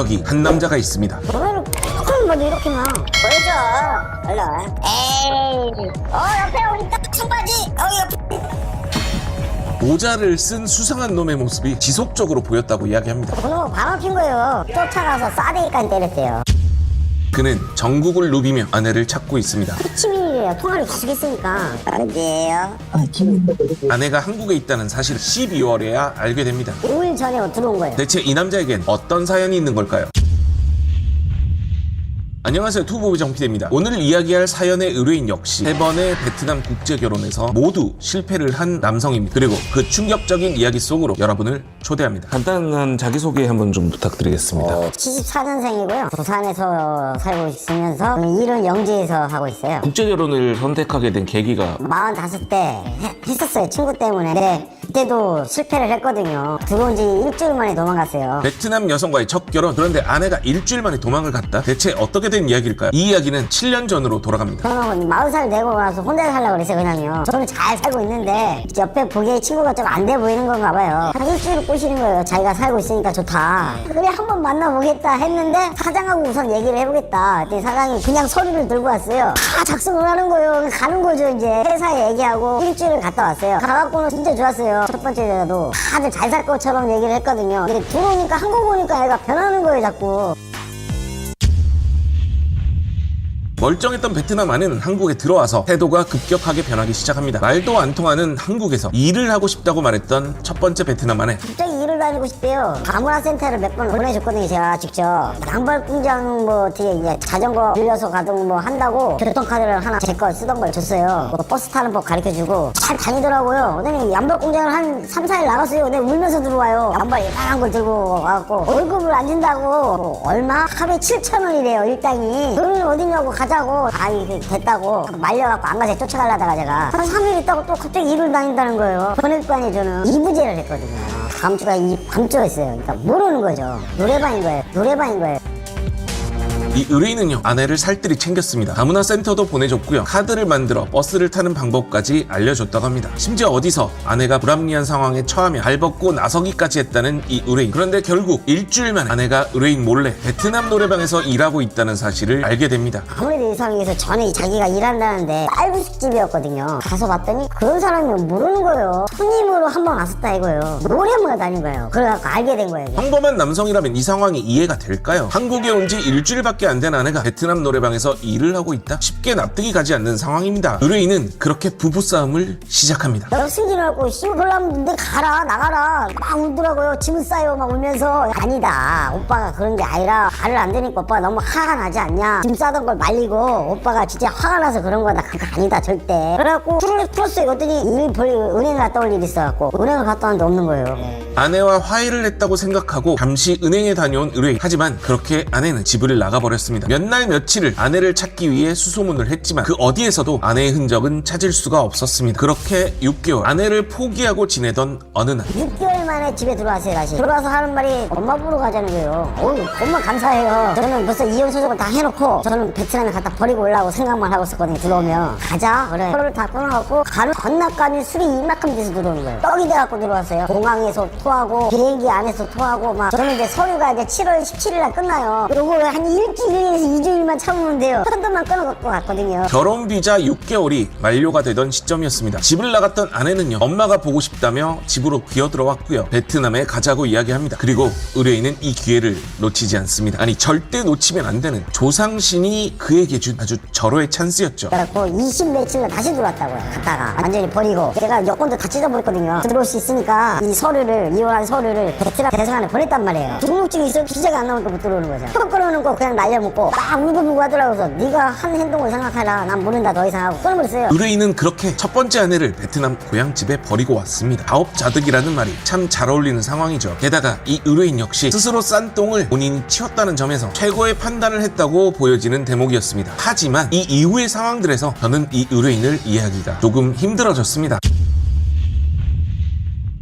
여기 한 남자가 있습니다. 노래를 조금 먼저 이렇게만 보여줘. 일로 와 에이. 어 옆에 우리 딱 청바지. 여기 옆에. 모자를 쓴 수상한 놈의 모습이 지속적으로 보였다고 이야기합니다. 그놈 바로 핀 거예요. 쫓아가서 싸대기까지 때렸대요 그는 전국을 누비며 아내를 찾고 있습니다. 치민이래요 통화를 계속 했으니까 어디에요? 아내가 한국에 있다는 사실을 12월에야 알게 됩니다. 5일 전에 들어온 거예요 대체 이 남자에겐 어떤 사연이 있는 걸까요? 안녕하세요 투보비 정피디입니다 오늘 이야기할 사연의 의뢰인 역시 세 번의 베트남 국제 결혼에서 모두 실패를 한 남성입니다 그리고 그 충격적인 이야기 속으로 여러분을 초대합니다. 간단한 자기소개 한번 좀 부탁드리겠습니다. 74년생이고요. 부산에서 살고 있으면서 일은 영지에서 하고 있어요. 국제 결혼을 선택하게 된 계기가 45때 해- 했었어요. 친구 때문에. 근데 그때도 실패를 했거든요. 들어온 지 일주일 만에 도망갔어요. 베트남 여성과의 첫 결혼. 그런데 아내가 일주일 만에 도망을 갔다? 대체 어떻게 된 이야기일까요? 이 이야기는 7년 전으로 돌아갑니다. 저는 40살 되고 나서 혼자 살려고 그랬어요 그냥요. 저는 잘 살고 있는데 옆에 보기에 친구가 좀 안 돼 보이는 건가 봐요. 한 일주일 꼬시 는 거예요. 자기가 살고 있으니까 좋다. 그래 한번 만나보겠다 했는데 사장하고 우선 얘기를 해보겠다. 그랬더니 사장이 그냥 서류를 들고 왔어요. 다 작성을 하는 거예요. 가는 거죠 이제. 회사에 얘기하고 일주일을 갔다 왔어요. 가갖고는 진짜 좋았어요. 첫 번째 여자도. 다들 잘 살 것처럼 얘기를 했거든요. 근데 들어오니까 한국 오니까 애가 변하는 거예요 자꾸 멀쩡했던 베트남 아내는 한국에 들어와서 태도가 급격하게 변하기 시작합니다. 말도 안 통하는 한국에서 일을 하고 싶다고 말했던 첫 번째 베트남 일을 다니고 싶대요. 다문화 센터를 몇 번 보내줬거든요, 제가 직접. 양발 공장 뭐 어떻게 이제 자전거 빌려서 가든 뭐 한다고 교통카드를 하나 제 거 쓰던 걸 줬어요. 뭐 버스 타는 법 가르쳐 주고 잘 다니더라고요. 근데 양발 공장을 한 3, 4일 나갔어요. 근데 울면서 들어와요. 양발 예쁘한 걸 들고 와갖고 월급을 안 준다고 뭐 얼마? 하루에 7천 원이래요, 일당이. 돈은 어디냐고 가자고. 아, 이게 됐다고. 말려갖고 안 가서 쫓아가려다가 제가 한 3일 있다고 또 갑자기 일을 다닌다는 거예요. 보낼 거 아니에요 저는 이부제를 했거든요. 다음 주가 이 밤주였어요. 그러니까 모르는 거죠. 노래방인 거예요. 노래방인 거예요. 이 의뢰인은요 아내를 살뜰히 챙겼습니다 다문화 센터도 보내줬고요 카드를 만들어 버스를 타는 방법까지 알려줬다고 합니다 심지어 어디서 아내가 불합리한 상황에 처하며 발벗고 나서기까지 했다는 이 의뢰인 그런데 결국 일주일 만에 아내가 의뢰인 몰래 베트남 노래방에서 일하고 있다는 사실을 알게 됩니다 아무래도 이 상황에서 전에 자기가 일한다는데 쌀국수집이었거든요. 가서 봤더니 그런 사람이 모르는 거예요. 손님으로 한 번 왔었다 이거예요. 노래만 다닌 거예요. 그래갖고 알게 된 거예요. 평범한 남성이라면 이 상황이 이해가 될까요? 한국에 온 지 일주일밖에 안 된 아내가 베트남 노래방에서 일을 하고 있다? 쉽게 납득이 가지 않는 상황입니다. 의뢰인은 그렇게 부부싸움을 시작합니다. 씨볼라면 너 가라 나가라. 막 울더라고요. 짐을 싸요. 막 울면서. 아니다. 오빠가 그런 게 아니라 말을 안 되니까 오빠가 너무 화가 나지 않냐. 짐 싸던 걸 말리고 오빠가 진짜 화가 나서 그런 거다. 그거 아니다 절대. 그래갖고 풀을 풀었어요. 그랬더니 일벌 은행 갔다 올 일이 있어갖고 은행을 갔다 왔는데 없는 거예요. 아내와 화해를 했다고 생각하고 잠시 은행에 다녀온 의뢰인. 하지만 그렇게 아내는 집을 나가버 렸습니다. 몇 날 며칠을 아내를 찾기 위해 수소문을 했지만 그 어디에서도 아내의 흔적은 찾을 수가 없었습니다. 그렇게 6개월 아내를 포기하고 지내던 어느 날. 6개월 만에 집에 들어왔어요 다시. 들어와서 하는 말이 엄마 보러 가자는 거예요. 어우 엄마 감사해요. 저는 벌써 이혼 소송을 다 해놓고 저는 베트남에 갖다 버리고 오려고 생각만 하고 있었거든요 들어오면. 가자. 그래. 서로를 다 끊어갖고 가는 건너가니 술이 이만큼 돼서 들어오는 거예요. 떡이 돼갖고 들어왔어요. 공항에서 토하고 비행기 안에서 토하고 막 저는 이제 서류가 이제 7월 17일 날 끝나요. 요거 한 일주일 에서 2주일만 참으면 돼요 편도만 끊어갖고 갔거든요 결혼 비자 6개월이 만료가 되던 시점이었습니다. 집을 나갔던 아내는요, 엄마가 보고 싶다며 집으로 기어들어왔고요. 베트남에 가자고 이야기합니다. 그리고 의뢰인은 이 기회를 놓치지 않습니다. 아니, 절대 놓치면 안 되는 조상신이 그에게 준 아주 절호의 찬스였죠. 그래갖고 20 며칠 날 다시 들어왔다고요. 갔다가 완전히 버리고 제가 여권도 다 찢어버렸거든요. 들어올 수 있으니까 이 서류를 이혼한 서류를 베트남 대사관에 보냈단 말이에요. 등록증이 있어 비자가 안 나오니까 못 들어오는 거죠. 표 끊어놓은 거 그냥 날려먹고 막 울고불고 하더라고요. 그래서 네가 한 행동을 생각해라. 난 모른다 더 이상 하고 끊어버렸어요. 의뢰인은 그렇게 첫 번째 아내를 베트남 고향집에 버리고 왔습니다. 아홉자득이라는 말이 참 잘 어울리는 상황이죠. 게다가 이 의뢰인 역시 스스로 싼 똥을 본인이 치웠다는 점에서 최고의 판단을 했다고 보여지는 대목이었습니다. 하지만 이 이후의 상황들에서 저는 이 의뢰인을 이해하기가 조금 힘들어졌습니다.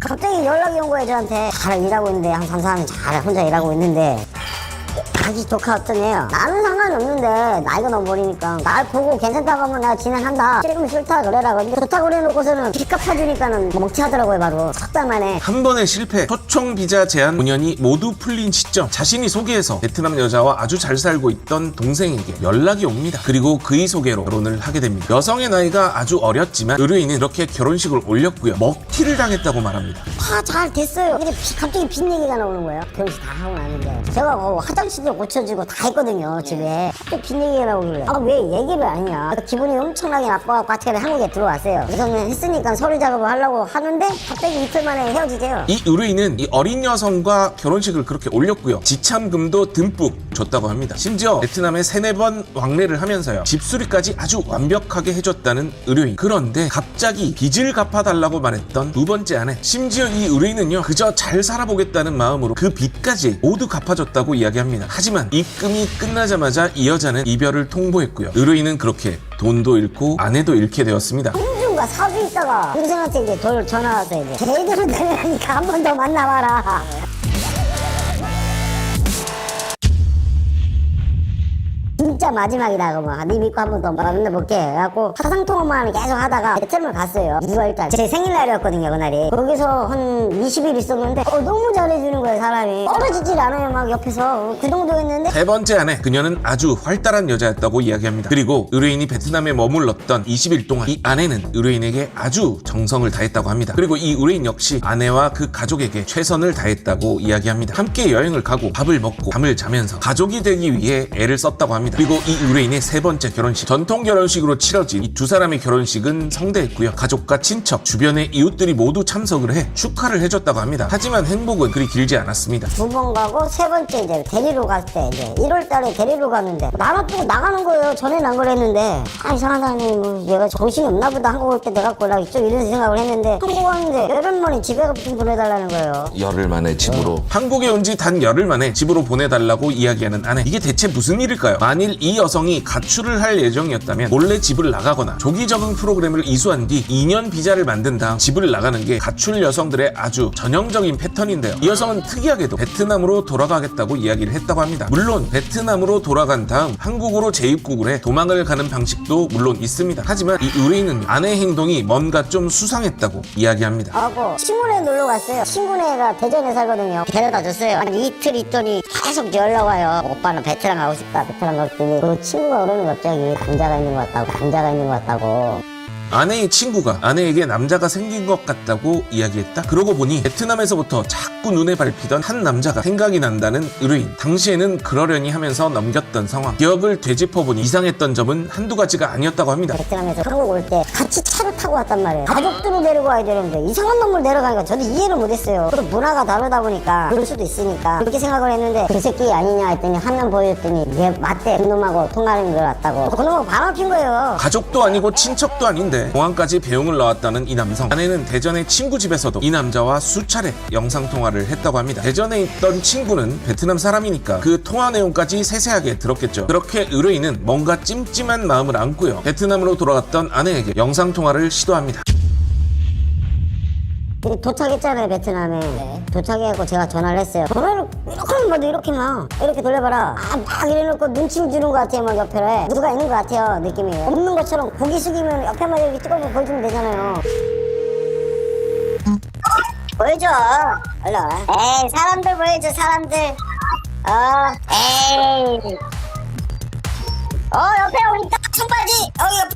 갑자기 연락이 온 거예요 저한테 잘 일하고 있는데 한 3, 4년 잘 혼자 일하고 있는데 자기 조카 어떠네요. 나는 상관이 없는데 나이가 너무 어리니까 날 보고 괜찮다고 하면 내가 진행한다. 싫으면 싫다 그래라. 근데 좋다고 그래놓고서는 빚값 사주니까는 먹튀하더라고요 바로. 석달 만에. 한 번의 실패, 초청 비자 제한 5년이 모두 풀린 시점 자신이 소개해서 베트남 여자와 아주 잘 살고 있던 동생에게 연락이 옵니다. 그리고 그의 소개로 결혼을 하게 됩니다. 여성의 나이가 아주 어렸지만 의뢰인은 이렇게 결혼식을 올렸고요. 먹튀를 당했다고 말합니다. 다 잘 됐어요. 근데 비- 갑자기 빚 얘기가 나오는 거예요. 결혼식 다 하고 나는데 제가 어, 화장실도 고쳐주고 다 했거든요 집에. 갑자기 빚 얘기가 나오길래 아 왜 얘기를 안 했냐. 기분이 엄청나게 나빠갖고 어떻게 한국에 들어왔어요. 우선은 했으니까 서류 작업을 하려고 하는데 갑자기 이틀 만에 헤어지세요. 이 의뢰인은 이 어린 여성과 결혼식을 그렇게 올렸고요. 지참금도 듬뿍 줬다고 합니다. 심지어 베트남에 세네 번 왕래를 하면서요. 집수리까지 아주 완벽하게 해줬다는 의뢰인. 그런데 갑자기 빚을 갚아달라고 말했던 두 번째 아내. 심지어 이 의뢰인은요. 그저 잘 살아보겠다는 마음으로 그 빚까지 모두 갚아줬다고 이야기합니다. 하지만 입금이 끝나자마자 이 여자는 이별을 통보했고요. 의뢰인은 그렇게 돈도 잃고 아내도 잃게 되었습니다. 홍준과 사주 있다가 동생한테 이제 돌 전화 와서 이제 제대로 되려니까 한 번 더 만나봐라. 진짜 마지막이다 그러면 네 믿고 한 번 더 만나볼게 해갖고 화상통화만 계속 하다가 베트남을 갔어요 2월달 제 생일날이었거든요 그날이 거기서 한 20일 있었는데 어, 너무 잘해주는 거예요 사람이 떨어지질 않아요 막 옆에서 그 정도였는데 세 번째 아내 그녀는 아주 활달한 여자였다고 이야기합니다. 그리고 의뢰인이 베트남에 머물렀던 20일 동안 이 아내는 의뢰인에게 아주 정성을 다했다고 합니다. 그리고 이 의뢰인 역시 아내와 그 가족에게 최선을 다했다고 이야기합니다. 함께 여행을 가고 밥을 먹고 잠을 자면서 가족이 되기 위해 애를 썼다고 합니다. 그리고 이 의뢰인의 세 번째 결혼식 전통 결혼식으로 치러진 이 두 사람의 결혼식은 성대했고요. 가족과 친척 주변의 이웃들이 모두 참석을 해 축하를 해줬다고 합니다. 하지만 행복은 그리 길지 않았습니다. 두 번 가고 세 번째 이제 데리러 갔을 때 이제 1월 달에 데리러 갔는데 나 놔두고 나가는 거예요. 전에는 안 그랬는데 아 이상한 사람이 뭐 얘가 정신이 없나 보다 한국 올 때 내가 꼬라 좀 이런 생각을 했는데 한국 왔는데 열흘 만에 집에 좀 보내달라는 거예요. 열흘 만에 집으로 한국에 온 지 단 열흘 만에 집으로 보내달라고 이야기하는 아내. 이게 대체 무슨 일일까요? 만일 이 여성이 가출을 할 예정이었다면 몰래 집을 나가거나 조기 적응 프로그램을 이수한 뒤 2년 비자를 만든 다음 집을 나가는 게 가출 여성들의 아주 전형적인 패턴인데요. 이 여성은 특이하게도 베트남으로 돌아가겠다고 이야기를 했다고 합니다. 물론 베트남으로 돌아간 다음 한국으로 재입국을 해 도망을 가는 방식도 물론 있습니다. 하지만 이 의뢰인은 아내의 행동이 뭔가 좀 수상했다고 이야기합니다. 하고 친구네 놀러 갔어요. 친구네가 대전에 살거든요. 데려다 줬어요. 한 이틀 있더니 계속 연락 와요. 오빠는 베트남 가고 싶다. 베트남 가고 싶 더니 그 친구가 그러는 거 갑자기 남자가 있는 것 같다고 남자가 있는 것 같다고 아내의 친구가 아내에게 남자가 생긴 것 같다고 이야기했다. 그러고 보니 베트남에서부터 자꾸 눈에 밟히던 한 남자가 생각이 난다는 의뢰인. 당시에는 그러려니 하면서 넘겼던 상황. 기억을 되짚어보니 이상했던 점은 한두 가지가 아니었다고 합니다. 베트남에서 한국 올 때 같이 차를 타고 왔단 말이에요. 가족들을 데리고 와야 되는데 이상한 놈을 데려가니까 저도 이해를 못했어요. 또 문화가 다르다 보니까 그럴 수도 있으니까 그렇게 생각을 했는데 그 새끼 아니냐 했더니 화면 보여줬더니 얘 맞대 그놈하고 통화하는 걸 같다고 그놈하고 바람 핀 거예요. 가족도 아니고 친척도 아닌데 공항까지 배웅을 나왔다는 이 남성. 아내는 대전의 친구 집에서도 이 남자와 수차례 영상 통화를 했다고 합니다. 대전에 있던 친구는 베트남 사람이니까 그 통화 내용까지 세세하게 들었겠죠. 그렇게 의뢰인은 뭔가 찜찜한 마음을 안고요. 베트남으로 돌아갔던 아내에게 영상 통화를 시도합니다. 도착했잖아요 베트남에. 도착해갖고 제가 전화를 했어요 전화를 이렇게만 봐도 이렇게만 이렇게 돌려봐라. 아, 막 이래놓고 눈치 주는 것 같아요 막 옆에 누가 있는 것 같아요 느낌이. 없는 것처럼 고기 숙이면 옆에만 이렇게 찍어서 보여주면 되잖아요. 보여줘. 얼른 에이 사람들 보여줘 사람들. 어 에이. 어 옆에 우리 딱 청바지. 여기 옆.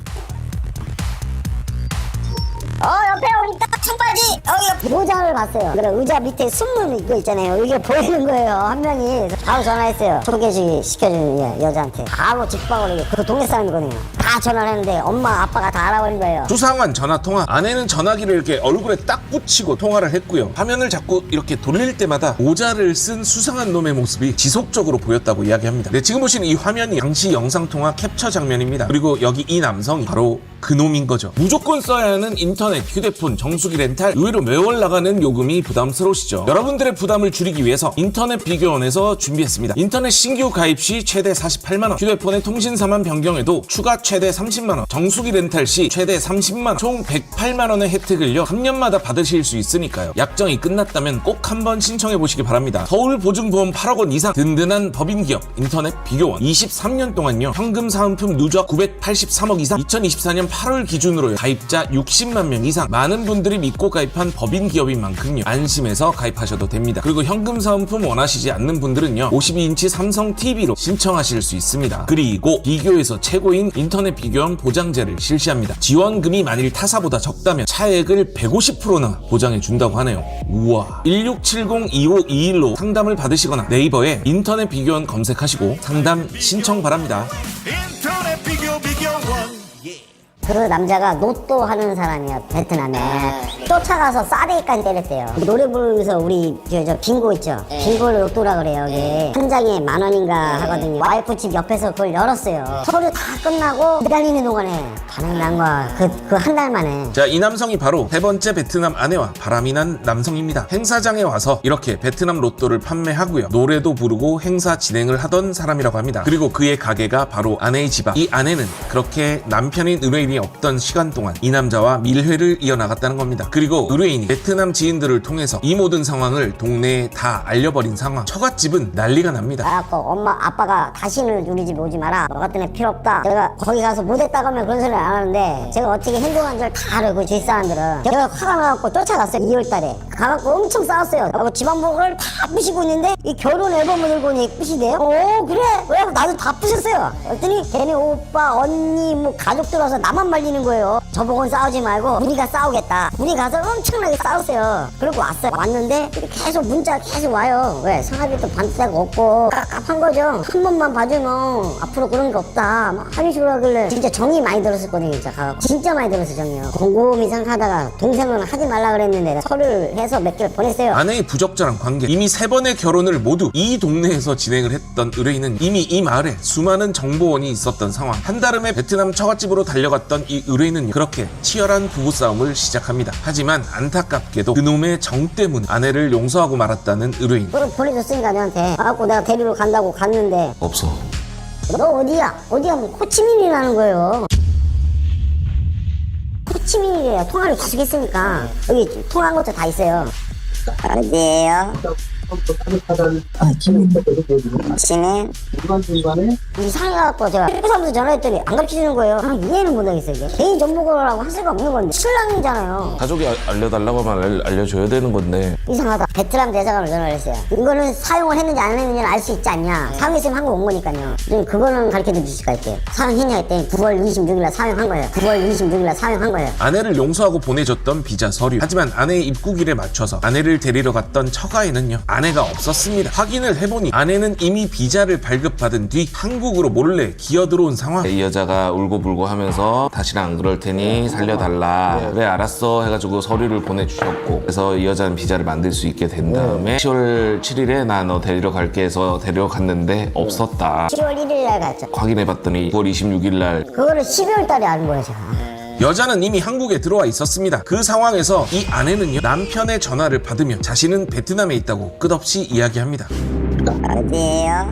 어 옆에 우리 딱 청바지. 여 기옆 모자를 봤어요 그래 의자 밑에 숨는 이거 있잖아요 이게 보이는 거예요 한 명이 바로 전화했어요 소개시 시켜주는 여- 여자한테 바로 직방으로 그 동네 사람이거든요 다 전화를 했는데 엄마 아빠가 다 알아버린 거예요 수상한 전화 통화. 아내는 전화기를 이렇게 얼굴에 딱 붙이고 통화를 했고요. 화면을 자꾸 이렇게 돌릴 때마다 모자를 쓴 수상한 놈의 모습이 지속적으로 보였다고 이야기합니다. 네, 지금 보시는 이 화면이 당시 영상 통화 캡처 장면입니다. 그리고 여기 이 남성이 바로 그 놈인 거죠. 무조건 써야 하는 인터넷 휴대폰, 정수기 렌탈 의외로 매월 나가는 요금이 부담스러우시죠? 여러분들의 부담을 줄이기 위해서 인터넷 비교원에서 준비했습니다. 인터넷 신규 가입 시 최대 48만원, 휴대폰의 통신사만 변경해도 추가 최대 30만원, 정수기 렌탈 시 최대 30만원, 총 108만원의 혜택을요 3년마다 받으실 수 있으니까요. 약정이 끝났다면 꼭 한번 신청해 보시기 바랍니다. 서울 보증보험 8억 원 이상 든든한 법인 기업 인터넷 비교원 23년 동안요 현금 사은품 누적 983억 이상 2024년 8월 기준으로 가입자 60만 명 이상 많은 분들이 믿고 가입한 법인 기업인 만큼요 안심해서 가입하셔도 됩니다. 그리고 현금 사은품 원하시지 않는 분들은요 52인치 삼성 TV로 신청하실 수 있습니다. 그리고 비교에서 최고인 인터넷 비교형 보장제를 실시합니다. 지원금이 만일 타사보다 적다면 차액을 150%나 보장해 준다고 하네요. 우와 1670-2521로 상담을 받으시거나 네이버에 인터넷 비교원 검색하시고 상담 신청 바랍니다. 인터넷 비교 비교원 그 남자가 로또 하는 사람이야 베트남에. 쫓아가서 싸대기까지 때렸대요. 노래 부르면서 우리 저, 저 빙고 있죠? 빙고를 로또라 그래요 여기 한 장에 만 원인가 하거든요. 와이프 집 옆에서 그걸 열었어요. 서류 다 끝나고 기다리는 동안에 반응이 난 거야. 그그 한 달 만에. 자, 이 남성이 바로 세 번째 베트남 아내와 바람이 난 남성입니다. 행사장에 와서 이렇게 베트남 로또를 판매하고요. 노래도 부르고 행사 진행을 하던 사람이라고 합니다. 그리고 그의 가게가 바로 아내의 집 앞. 이 아내는 그렇게 남편인 의 뢰인이 없던 시간 동안 이 남자와 밀회를 이어나갔다는 겁니다. 그리고 의뢰인이 베트남 지인들을 통해서 이 모든 상황을 동네에 다 알려버린 상황. 처갓집은 난리가 납니다. 그래갖고 엄마 아빠가 다시는 우리 집에 오지 마라. 너 같은 애 필요 없다. 제가 거기 가서 못했다고 하면 그런 소리 안 하는데 제가 어떻게 행동한 줄 다 알아요 그 집 사람들은 제가 화가 나갖고 쫓아갔어요 2월달에. 가갖고 엄청 싸웠어요. 그리고 집안복을 다 부시고 있는데 이 결혼 앨범을 들고 오니 부시대요? 오 그래? 왜? 나도 다 부셨어요. 그랬더니 걔네 오빠 언니 뭐 가족들 와서 나만 말리는 거예요 저보고는 싸우지 말고 우리가 싸우겠다. 우리 가서 엄청나게 싸웠어요. 그리고 왔어요. 왔는데 계속 문자 계속 와요. 왜? 성합이도 반대가 없고. 깝깝한 거죠. 한 번만 봐주면 앞으로 그런 게 없다. 막 하는 식으로 하길래 진짜 정이 많이 들었었거든요 진짜 가갖고 진짜 많이 들었어 정이요. 곰곰이 생각하다가 동생은 하지 말라 그랬는데 서류를 해서 몇 개를 보냈어요. 아내의 부적절한 관계. 이미 세 번의 결혼을 모두 이 동네에서 진행을 했던 의뢰인은 이미 이 마을에 수많은 정보원이 있었던 상황. 한달음에 베트남 처갓집으로 달려갔던 이 의뢰인은 그렇게 치열한 부부싸움을 시작합니다 하지만 안타깝게도 그놈의 정 때문에 아내를 용서하고 말았다는 의뢰인 그걸 보내줬으니까 내한테 가갖고 내가 데리러 간다고 갔는데 없어. 너 어디야? 어디야? 뭐 호치민이라는 거예요. 호치민이래요. 통화를 계속 했으니까. 여기 통화한 것도 다 있어요. 어디에요? 호치민? 이상해갖고 제가 회사부터 전화했더니 안 가르쳐주는 거예요. 아, 이해는 못하겠어요, 이게. 개인 정보라고 할 수가 없는 건데. 신랑이잖아요. 가족이 알- 알려달라고 하면 알, 알려줘야 되는 건데 이상하다. 베트남 대사관으로 전화를 했어요. 이거는 사용을 했는지 안 했는지는 알 수 있지 않냐. 사용했으면 한국 온 거니까요. 그거는 가르쳐 주실 까 할게요. 사용했냐 했더니 9월 26일날 사용한 거예요. 9월 26일날 사용한 거예요. 아내를 용서하고 보내줬던 비자 서류. 하지만 아내의 입국일에 맞춰서 아내를 데리러 갔던 처가에는요, 아내 가 없었습니다. 확인을 해보니 아내는 이미 비자를 발급받은 뒤 한국으로 몰래 기어 들어온 상황. 이 여자가 울고불고 하면서 다시는 안 그럴 테니 살려달라 그래 알았어 해가지고 서류를 보내주셨고 그래서 이 여자는 비자를 만들 수 있게 된 다음에 10월 7일에 나 너 데리러 갈게 해서 데려갔는데 없었다 10월 1일날 갔죠. 확인해봤더니 9월 26일 날 그거를 12월 달에 아는 거예요, 제가. 여자는 이미 한국에 들어와 있었습니다. 그 상황에서 이 아내는요, 남편의 전화를 받으며 자신은 베트남에 있다고 끝없이 이야기합니다. 어디에요?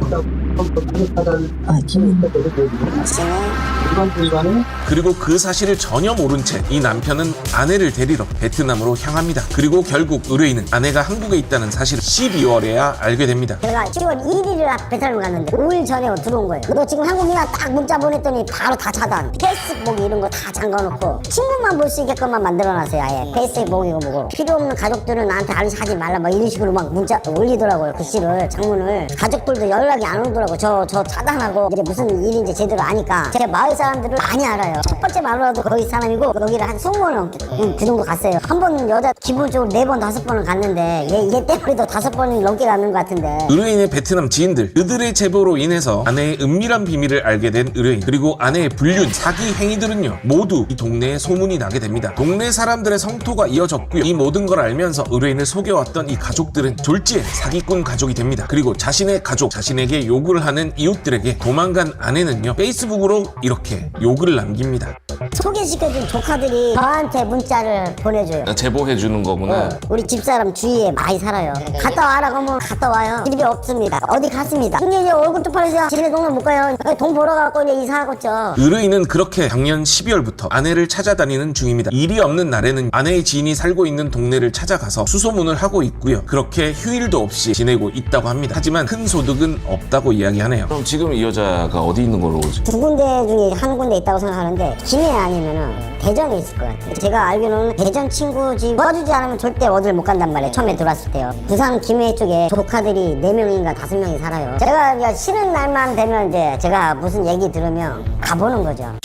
그리고 그 사실을 전혀 모른 채 이 남편은 아내를 데리러 베트남으로 향합니다. 그리고 결국 의뢰인은 아내가 한국에 있다는 사실을 12월에야 알게 됩니다. 제가 10월 1일을 베트남을 갔는데 5일 전에 들어온 거예요. 너 지금 한국이나 딱 문자 보냈더니 바로 다 차단. 페이스북 이런 거 다 잠가놓고 친구만 볼 수 있게끔만 만들어놨어요. 아예 페이스북이고 뭐고 필요 없는 가족들은 나한테 알리지 말라 막 이런 식으로 막 문자 올리더라고요. 글씨를 장문을 가족들도 연락이 안 오더라고. 저 저 차단하고 이게 무슨 일인지 제대로 아니까 제 마을 사람들을 많이 알아요. 첫 번째 마을로도 거기 사람이고 여기를 한 20번 넘게 음, 그 정도 갔어요. 한 번 여자 기본적으로 네 번 다섯 번은 갔는데 얘, 얘 때문에도 다섯 번이 넘게 갔는 것 같은데 의뢰인의 베트남 지인들 그들의 제보로 인해서 아내의 은밀한 비밀을 알게 된 의뢰인 그리고 아내의 불륜 사기 행위들은요 모두 이 동네에 소문이 나게 됩니다 동네 사람들의 성토가 이어졌고요 이 모든 걸 알면서 의뢰인을 속여왔던 이 가족들은 졸지에 사기꾼 가족이 됩니다 그리고 자신의 가족 자신에게 욕을 하는 이웃들에게 도망간 아내는요 페이스북으로 이렇게 욕을 남깁니다 소개시켜준 조카들이 저한테 문자를 보내줘요. 제보해 주는 거구나. 네, 우리 집사람 주위에 많이 살아요. 갔다 와라고 하면 갔다 와요. 집이 없습니다. 어디 갔습니다. 근데 이제 얼굴 쪽팔려서 지네 동네 못 가요. 돈 벌어갖고 이제 이사하겠죠. 의뢰인은 그렇게 작년 12월부터 아내를 찾아다니는 중입니다. 일이 없는 날에는 아내의 지인이 살고 있는 동네를 찾아가서 수소문을 하고 있고요. 그렇게 휴일도 없이 지내고 있다고 합니다. 하지만 큰 소득은 없다고 이야기하네요. 그럼 지금 이 여자가 어디 있는 걸로 오지? 두 군데 중에 한 군데 있다고 생각하는데 김해 아니면은 대전에 있을 것 같아요. 제가 알기로는 대전 친구 집 도와주지 않으면 절대 어딜 못 간단 말이에요. 처음에 들어왔을 때요. 부산 김해 쪽에 조카들이 네명인가 다섯 명이 살아요. 제가 쉬는 날만 되면 이제 제가 무슨 얘기 들으면 가보는 거죠.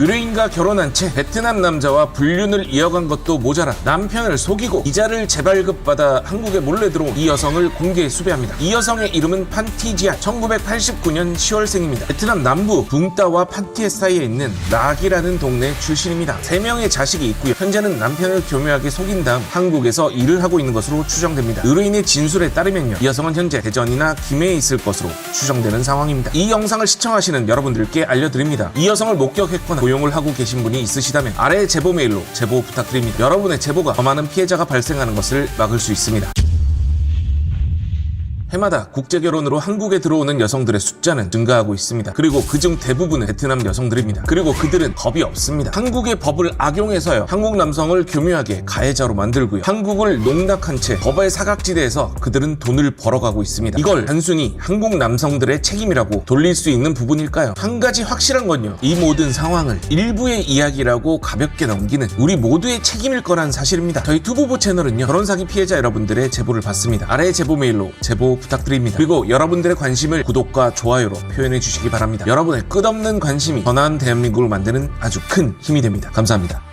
의뢰인과 결혼한 채 베트남 남자와 불륜을 이어간 것도 모자라 남편을 속이고 이자를 재발급받아 한국에 몰래 들어온 이 여성을 공개 수배합니다. 이 여성의 이름은 판티지아 1989년 10월생입니다. 베트남 남부 붕따와 판티에 사이에 있는 락이라는 동네 출신입니다. 3명의 자식이 있고요. 현재는 남편을 교묘하게 속인 다음 한국에서 일을 하고 있는 것으로 추정됩니다. 의뢰인의 진술에 따르면요. 이 여성은 현재 대전이나 김해에 있을 것으로 추정되는 상황입니다. 이 영상을 시청하시는 여러분들께 알려드립니다. 이 여성을 목격했거나 고용을 하고 계신 분이 있으시다면 아래 제보 메일로 제보 부탁드립니다. 여러분의 제보가 더 많은 피해자가 발생하는 것을 막을 수 있습니다. 해마다 국제 결혼으로 한국에 들어오는 여성들의 숫자는 증가하고 있습니다. 그리고 그중 대부분은 베트남 여성들입니다. 그리고 그들은 법이 없습니다. 한국의 법을 악용해서요. 한국 남성을 교묘하게 가해자로 만들고요. 한국을 농락한 채 법의 사각지대에서 그들은 돈을 벌어가고 있습니다. 이걸 단순히 한국 남성들의 책임이라고 돌릴 수 있는 부분일까요? 한 가지 확실한 건요. 이 모든 상황을 일부의 이야기라고 가볍게 넘기는 우리 모두의 책임일 거란 사실입니다. 저희 투보보 채널은요. 결혼 사기 피해자 여러분들의 제보를 받습니다. 아래 제보 메일로 제보 부탁드립니다. 그리고 여러분들의 관심을 구독과 좋아요로 표현해 주시기 바랍니다. 여러분의 끝없는 관심이 더 나은 대한민국을 만드는 아주 큰 힘이 됩니다. 감사합니다.